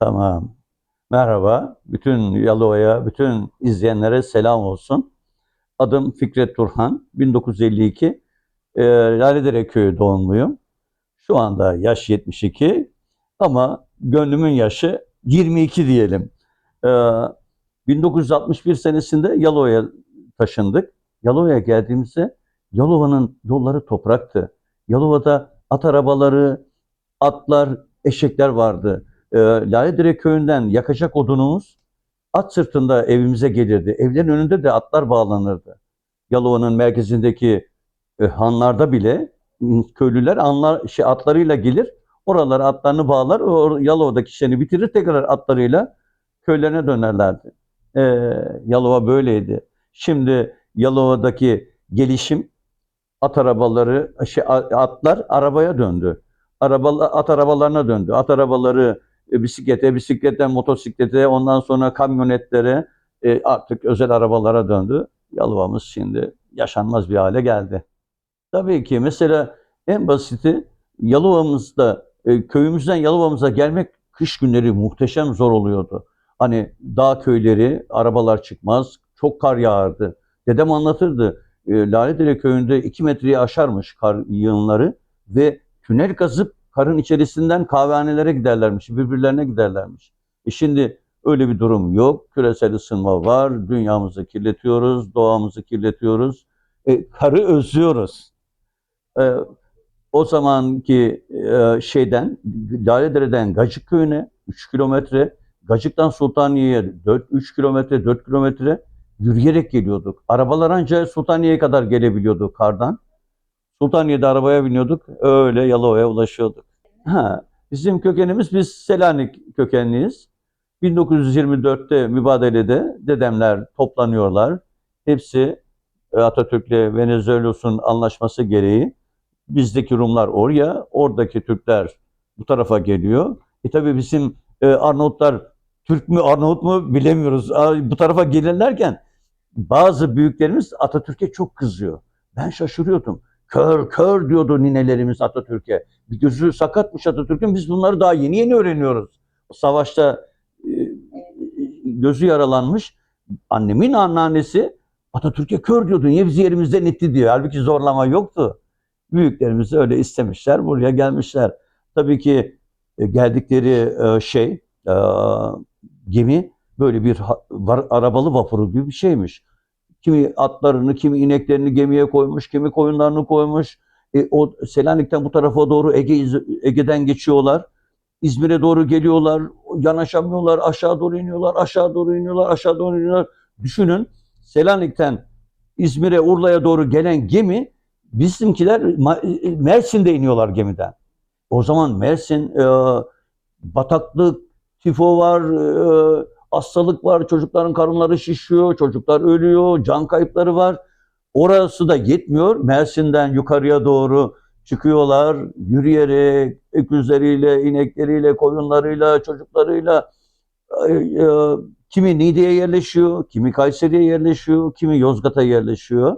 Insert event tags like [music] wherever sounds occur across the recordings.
Tamam. Merhaba. Bütün Yalova'ya, bütün izleyenlere selam olsun. Adım Fikret Turhan. 1952 e, Laledere Köyü doğumluyum. Şu anda yaş 72 ama gönlümün yaşı 22 diyelim. E, 1961 senesinde Yalova'ya taşındık. Yalova'ya geldiğimizde Yalova'nın yolları topraktı. Yalova'da at arabaları, atlar, eşekler vardı. E, Laledere köyünden yakacak odunumuz at sırtında evimize gelirdi. Evlerin önünde de atlar bağlanırdı. Yalova'nın merkezindeki e, hanlarda bile köylüler anlar, şey, atlarıyla gelir. Oralara atlarını bağlar. O Yalova'daki işlerini bitirir. Tekrar atlarıyla köylerine dönerlerdi. E, Yalova böyleydi. Şimdi Yalova'daki gelişim at arabaları, şey, atlar arabaya döndü. Araba, at arabalarına döndü. At arabaları e, bisiklete, bisikletten motosiklete, ondan sonra kamyonetlere, e, artık özel arabalara döndü. Yalova'mız şimdi yaşanmaz bir hale geldi. Tabii ki mesela en basiti Yalova'mızda, e, köyümüzden Yalova'mıza gelmek kış günleri muhteşem zor oluyordu. Hani dağ köyleri, arabalar çıkmaz, çok kar yağardı. Dedem anlatırdı, e, Laledere köyünde 2 metreyi aşarmış kar yığınları ve tünel kazıp karın içerisinden kahvehanelere giderlermiş, birbirlerine giderlermiş. E şimdi öyle bir durum yok. Küresel ısınma var, dünyamızı kirletiyoruz, doğamızı kirletiyoruz. E, karı özlüyoruz. E, o zamanki e, şeyden, Laledere'den Gacık köyüne 3 kilometre, Gacık'tan Sultaniye'ye 4, 3 kilometre, 4 kilometre yürüyerek geliyorduk. Arabalar ancak Sultaniye'ye kadar gelebiliyordu kardan. Sultaniye'de arabaya biniyorduk, öyle Yalova'ya ulaşıyorduk. Ha, bizim kökenimiz, biz Selanik kökenliyiz. 1924'te mübadelede dedemler toplanıyorlar. Hepsi e, Atatürk'le Venizelos'un anlaşması gereği bizdeki Rumlar oraya, oradaki Türkler bu tarafa geliyor. E tabi bizim e, Arnavutlar Türk mü Arnavut mu bilemiyoruz. Bu tarafa gelirlerken bazı büyüklerimiz Atatürk'e çok kızıyor. Ben şaşırıyordum. Kör kör diyordu ninelerimiz Atatürk'e. Bir gözü sakatmış Atatürk'ün biz bunları daha yeni yeni öğreniyoruz. Savaşta e, gözü yaralanmış. Annemin anneannesi Atatürk'e kör diyordu. Niye bizi yerimizden itti diyor. Halbuki zorlama yoktu. Büyüklerimiz öyle istemişler. Buraya gelmişler. Tabii ki e, geldikleri e, şey gemi böyle bir arabalı vapuru gibi bir şeymiş. Kimi atlarını, kimi ineklerini gemiye koymuş, kimi koyunlarını koymuş. E, o Selanik'ten bu tarafa doğru Ege Ege'den geçiyorlar. İzmir'e doğru geliyorlar, yanaşamıyorlar, aşağı doğru iniyorlar, aşağı doğru iniyorlar, aşağı doğru iniyorlar. Düşünün Selanik'ten İzmir'e, Urla'ya doğru gelen gemi bizimkiler Mersin'de iniyorlar gemiden. O zaman Mersin e, bataklık, tifo var, e, hastalık var, çocukların karınları şişiyor, çocuklar ölüyor, can kayıpları var. Orası da yetmiyor. Mersin'den yukarıya doğru çıkıyorlar, yürüyerek, öküzleriyle, inekleriyle, koyunlarıyla, çocuklarıyla e, e, kimi Niğde'ye yerleşiyor, kimi Kayseri'ye yerleşiyor, kimi Yozgat'a yerleşiyor.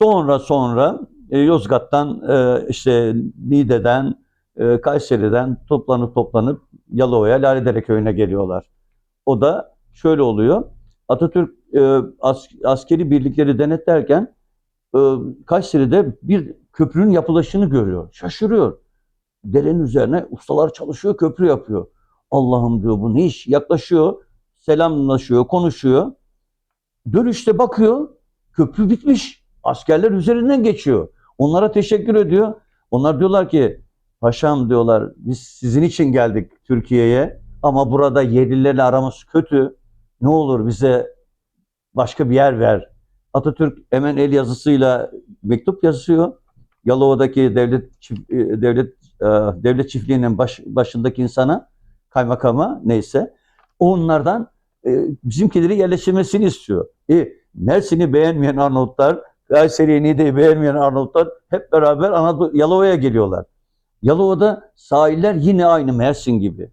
Sonra sonra e, Yozgat'tan işte Niğde'den, Kayseri'den toplanıp toplanıp Yalova'ya Lalidere köyüne geliyorlar. O da şöyle oluyor. Atatürk e, as, askeri birlikleri denetlerken e, Kayseri'de bir köprünün yapılaşını görüyor. Şaşırıyor. Derenin üzerine ustalar çalışıyor, köprü yapıyor. Allah'ım diyor bu ne iş? Yaklaşıyor, selamlaşıyor, konuşuyor. Dönüşte bakıyor, köprü bitmiş. Askerler üzerinden geçiyor. Onlara teşekkür ediyor. Onlar diyorlar ki, paşam diyorlar biz sizin için geldik Türkiye'ye. Ama burada yerlilerle aramız kötü. Ne olur bize başka bir yer ver. Atatürk hemen el yazısıyla mektup yazıyor. Yalova'daki devlet e, devlet e, devlet çiftliğinin baş, başındaki insana, kaymakama neyse onlardan e, bizimkileri yerleştirmesini istiyor. E, Mersin'i beğenmeyen Arnavutlar, Kayseri'yi Niğde'yi beğenmeyen Arnavutlar hep beraber Anadolu, Yalova'ya geliyorlar. Yalova'da sahiller yine aynı Mersin gibi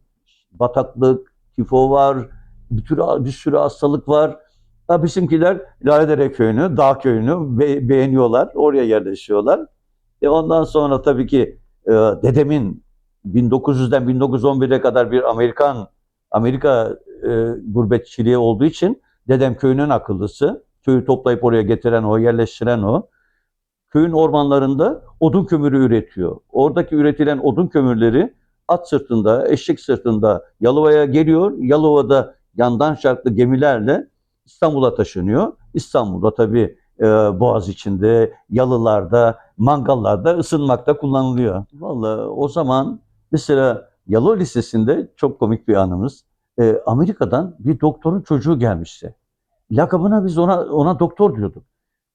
bataklık, tifo var, bir, tür, bir sürü hastalık var. Ha, bizimkiler Laledere köyünü, dağ köyünü be, beğeniyorlar, oraya yerleşiyorlar. E ondan sonra tabii ki e, dedemin 1900'den 1911'e kadar bir Amerikan Amerika e, gurbetçiliği olduğu için dedem köyünün akıllısı. Köyü toplayıp oraya getiren o, yerleştiren o. Köyün ormanlarında odun kömürü üretiyor. Oradaki üretilen odun kömürleri at sırtında, eşek sırtında Yalova'ya geliyor. Yalova'da yandan şartlı gemilerle İstanbul'a taşınıyor. İstanbul'da tabii e, Boğaz içinde, yalılarda, mangallarda ısınmakta kullanılıyor. Vallahi o zaman mesela Yalova Lisesi'nde çok komik bir anımız. E, Amerika'dan bir doktorun çocuğu gelmişti. Lakabına biz ona ona doktor diyorduk.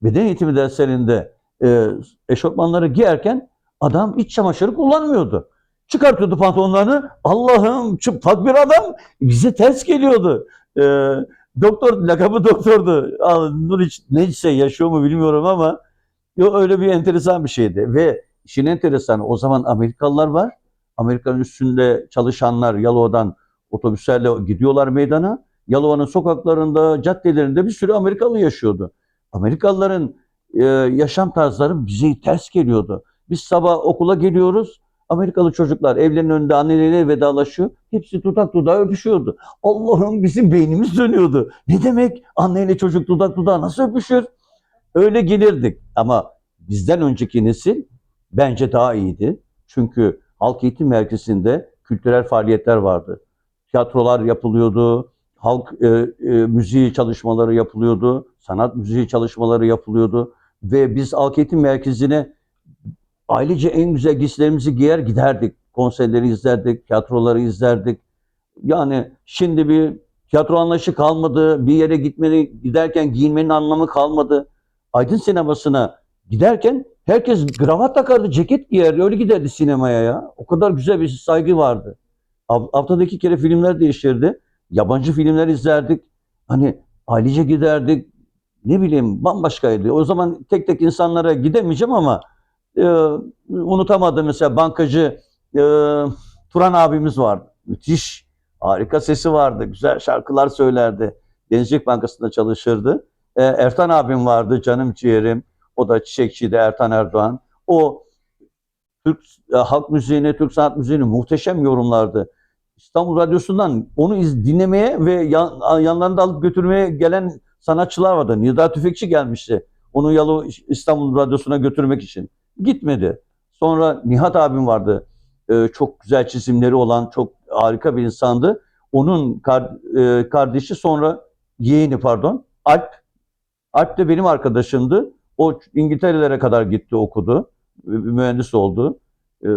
Beden eğitimi derslerinde e, eşofmanları giyerken adam iç çamaşırı kullanmıyordu. Çıkartıyordu pantolonlarını. Allah'ım çıplak bir adam bize ters geliyordu. E, doktor lakabı doktordu. Al, Nur iç, neyse yaşıyor mu bilmiyorum ama yo, öyle bir enteresan bir şeydi. Ve işin enteresanı o zaman Amerikalılar var. Amerika'nın üstünde çalışanlar Yalova'dan otobüslerle gidiyorlar meydana. Yalova'nın sokaklarında, caddelerinde bir sürü Amerikalı yaşıyordu. Amerikalıların e, yaşam tarzları bize ters geliyordu. Biz sabah okula geliyoruz. Amerikalı çocuklar evlerinin önünde anneleriyle vedalaşıyor. Hepsi dudak dudağa öpüşüyordu. Allah'ım bizim beynimiz dönüyordu. Ne demek anneyle çocuk dudak dudağa nasıl öpüşür? Öyle gelirdik. Ama bizden önceki nesil bence daha iyiydi. Çünkü halk eğitim merkezinde kültürel faaliyetler vardı. Tiyatrolar yapılıyordu, halk e, e, müziği çalışmaları yapılıyordu, sanat müziği çalışmaları yapılıyordu ve biz halk eğitim merkezine ailece en güzel giysilerimizi giyer giderdik. Konserleri izlerdik, tiyatroları izlerdik. Yani şimdi bir tiyatro anlayışı kalmadı, bir yere gitmeni giderken giyinmenin anlamı kalmadı. Aydın sinemasına giderken herkes kravat takardı, ceket giyerdi, öyle giderdi sinemaya ya. O kadar güzel bir saygı vardı. Haftada iki kere filmler değişirdi. Yabancı filmler izlerdik. Hani ailece giderdik. Ne bileyim bambaşkaydı. O zaman tek tek insanlara gidemeyeceğim ama e, unutamadım mesela bankacı e, Turan abimiz vardı. Müthiş, harika sesi vardı. Güzel şarkılar söylerdi. Denizcilik Bankası'nda çalışırdı. E, Ertan abim vardı, canım ciğerim. O da çiçekçiydi Ertan Erdoğan. O Türk e, halk müziğini, Türk sanat müziğini muhteşem yorumlardı. İstanbul Radyosu'ndan onu iz, dinlemeye ve yan, yanlarında alıp götürmeye gelen sanatçılar vardı. Nida Tüfekçi gelmişti. Onu Yalı İstanbul Radyosu'na götürmek için. Gitmedi. Sonra Nihat abim vardı. Ee, çok güzel çizimleri olan çok harika bir insandı. Onun kar- e, kardeşi sonra yeğeni pardon Alp. Alp de benim arkadaşımdı. O İngiltere'lere kadar gitti okudu. Mühendis oldu. Ee,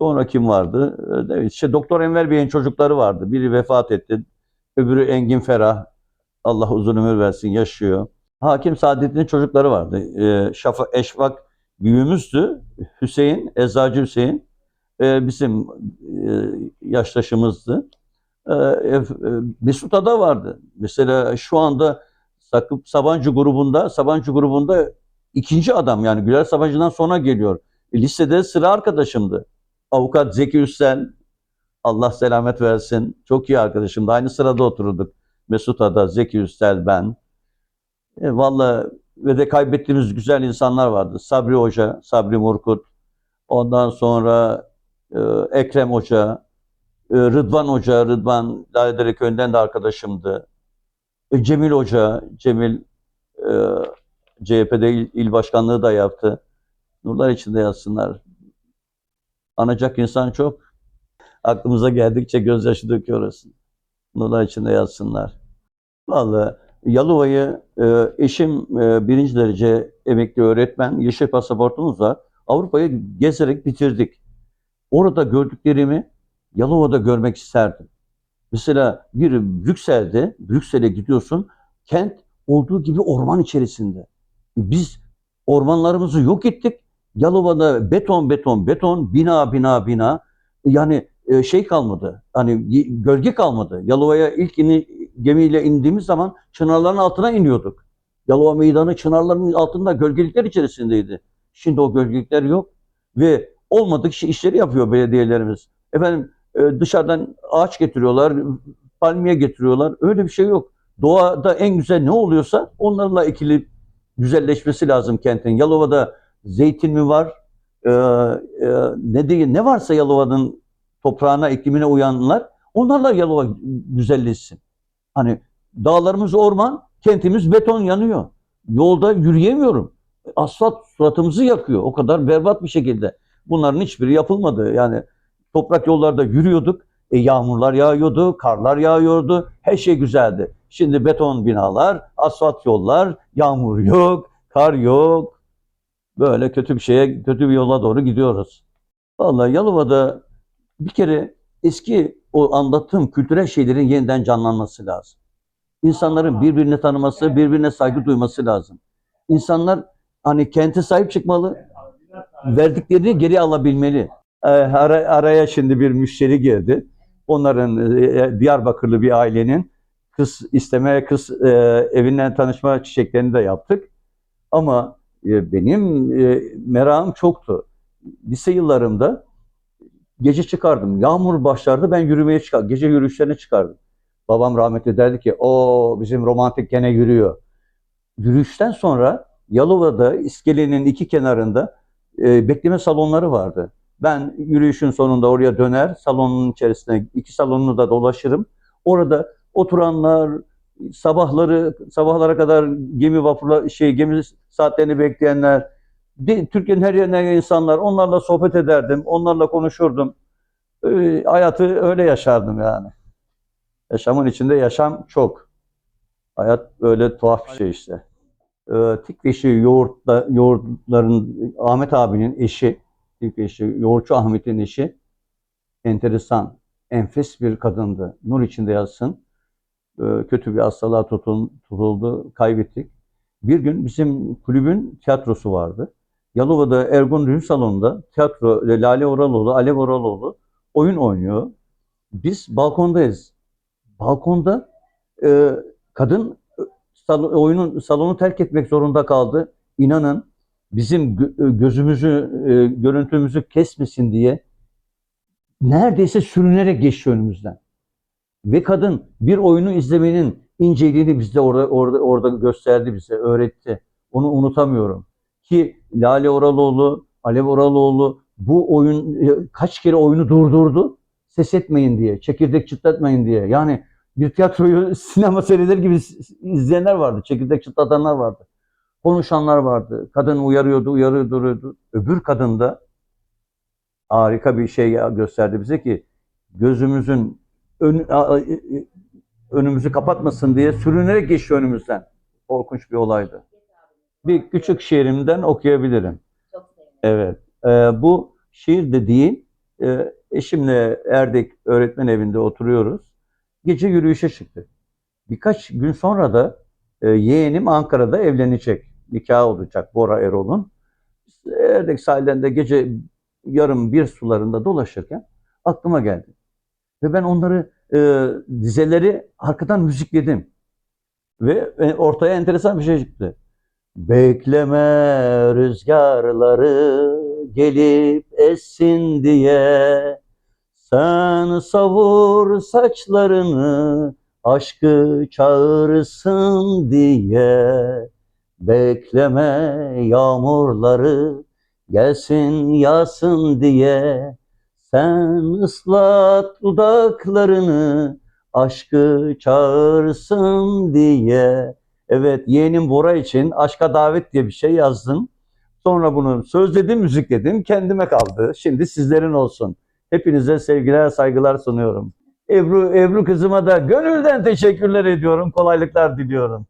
sonra kim vardı? Evet, işte Doktor Enver Bey'in çocukları vardı. Biri vefat etti. Öbürü Engin Ferah. Allah uzun ömür versin yaşıyor. Hakim Saadettin'in çocukları vardı. Ee, Şafa, Eşvak büyüğümüzdü. Hüseyin, Eczacı Hüseyin. Ee, bizim e, yaştaşımızdı. Ee, e, Mesut Ada vardı. Mesela şu anda Sakıp Sabancı grubunda, Sabancı grubunda ikinci adam yani Güler Sabancı'dan sonra geliyor. E, Lisede sıra arkadaşımdı. Avukat Zeki Üstel, Allah selamet versin. Çok iyi arkadaşımdı. Aynı sırada otururduk. Mesut Ada, Zeki Üstel, ben. E, vallahi ve de kaybettiğimiz güzel insanlar vardı. Sabri Hoca, Sabri Murkut. Ondan sonra e, Ekrem Hoca, e, Rıdvan Hoca, Rıdvan Laledere Köyü'nden de arkadaşımdı. E, Cemil Hoca, Cemil e, CHP'de il, il başkanlığı da yaptı. Nurlar içinde yatsınlar. Anacak insan çok. Aklımıza geldikçe gözyaşı döküyoruz. Nurlar içinde yatsınlar. Vallahi Yalova'yı e, eşim e, birinci derece emekli öğretmen, yeşil pasaportumuzla Avrupa'yı gezerek bitirdik. Orada gördüklerimi Yalova'da görmek isterdim. Mesela bir Brüksel'de, Brüksel'e gidiyorsun, kent olduğu gibi orman içerisinde. Biz ormanlarımızı yok ettik. Yalova'da beton, beton, beton, bina, bina, bina. Yani e, şey kalmadı. Hani gölge kalmadı. Yalova'ya ilk ini, gemiyle indiğimiz zaman çınarların altına iniyorduk. Yalova meydanı çınarların altında gölgelikler içerisindeydi. Şimdi o gölgelikler yok ve olmadık işleri yapıyor belediyelerimiz. Efendim e, dışarıdan ağaç getiriyorlar, palmiye getiriyorlar. Öyle bir şey yok. Doğada en güzel ne oluyorsa onlarla ekilip güzelleşmesi lazım kentin. Yalova'da zeytin mi var? Ee, e, ne değil, ne varsa Yalova'nın toprağına, iklimine uyanlar Onlarla Yalova güzelleşsin. Hani dağlarımız orman, kentimiz beton yanıyor. Yolda yürüyemiyorum. Asfalt suratımızı yakıyor. O kadar berbat bir şekilde. Bunların hiçbiri yapılmadı. Yani toprak yollarda yürüyorduk. E, yağmurlar yağıyordu, karlar yağıyordu. Her şey güzeldi. Şimdi beton binalar, asfalt yollar, yağmur yok, kar yok. Böyle kötü bir şeye, kötü bir yola doğru gidiyoruz. Vallahi Yalova'da bir kere eski o anlattığım kültürel şeylerin yeniden canlanması lazım. İnsanların birbirini tanıması, birbirine saygı duyması lazım. İnsanlar hani kente sahip çıkmalı, verdiklerini geri alabilmeli. Ee, ara- araya şimdi bir müşteri girdi. Onların e, Diyarbakırlı bir ailenin kız istemeye kız e, evinden tanışma çiçeklerini de yaptık. Ama e, benim e, merakım çoktu. Lise yıllarımda gece çıkardım. Yağmur başlardı ben yürümeye çıkar, gece yürüyüşlerine çıkardım. Babam rahmetli derdi ki o bizim romantik gene yürüyor. Yürüyüşten sonra Yalova'da iskelenin iki kenarında e, bekleme salonları vardı. Ben yürüyüşün sonunda oraya döner, salonun içerisine iki salonunu da dolaşırım. Orada oturanlar, sabahları sabahlara kadar gemi vapurla şey gemi saatlerini bekleyenler, Türkiye'nin her yerinden insanlar, onlarla sohbet ederdim, onlarla konuşurdum. Ee, hayatı öyle yaşardım yani. Yaşamın içinde yaşam çok. Hayat böyle tuhaf bir şey işte. Ee, Tikveşi yoğurtla, yoğurtların Ahmet abinin eşi, Tikveşi yoğurtçu Ahmet'in eşi enteresan, enfes bir kadındı. Nur içinde yatsın. Ee, kötü bir hastalığa tutun- tutuldu, kaybettik. Bir gün bizim kulübün tiyatrosu vardı. Yalova'da Ergun Düğün Salonu'nda tiyatro Lale Oraloğlu, Alev Oraloğlu oyun oynuyor. Biz balkondayız. Balkonda e, kadın e, salo- oyunun salonu terk etmek zorunda kaldı. İnanın bizim e, gözümüzü, e, görüntümüzü kesmesin diye neredeyse sürünerek geçiyor önümüzden. Ve kadın bir oyunu izlemenin inceliğini bizde orada orada orada gösterdi bize, öğretti. Onu unutamıyorum. Ki Lale Oraloğlu, Alev Oraloğlu bu oyun e, kaç kere oyunu durdurdu. Ses etmeyin diye, çekirdek çıtlatmayın diye. Yani bir tiyatroyu [laughs] sinema seyreder gibi izleyenler vardı, çekirdek çıtlatanlar vardı. Konuşanlar vardı. Kadın uyarıyordu, uyarıyordu, duruyordu. Öbür kadın da harika bir şey gösterdi bize ki gözümüzün ön- önümüzü kapatmasın diye sürünerek geçiyor önümüzden. Korkunç bir olaydı. Bir küçük şiirimden okuyabilirim. Çok. Evet. Ee, bu şiir de değil. e, eşimle Erdek öğretmen evinde oturuyoruz. Gece yürüyüşe çıktık. Birkaç gün sonra da e, yeğenim Ankara'da evlenecek. Nikah olacak Bora Erol'un. Erdek sahilinde gece yarım bir sularında dolaşırken aklıma geldi. Ve ben onları e, dizeleri arkadan müzikledim. Ve e, ortaya enteresan bir şey çıktı. Bekleme rüzgarları gelip essin diye. Sen savur saçlarını aşkı çağırsın diye. Bekleme yağmurları gelsin yağsın diye. Sen ıslat dudaklarını aşkı çağırsın diye Evet, yeğenim Bora için Aşka Davet diye bir şey yazdım. Sonra bunu sözledim, müzikledim. Kendime kaldı. Şimdi sizlerin olsun. Hepinize sevgiler, saygılar sunuyorum. Ebru, Ebru kızıma da gönülden teşekkürler ediyorum. Kolaylıklar diliyorum.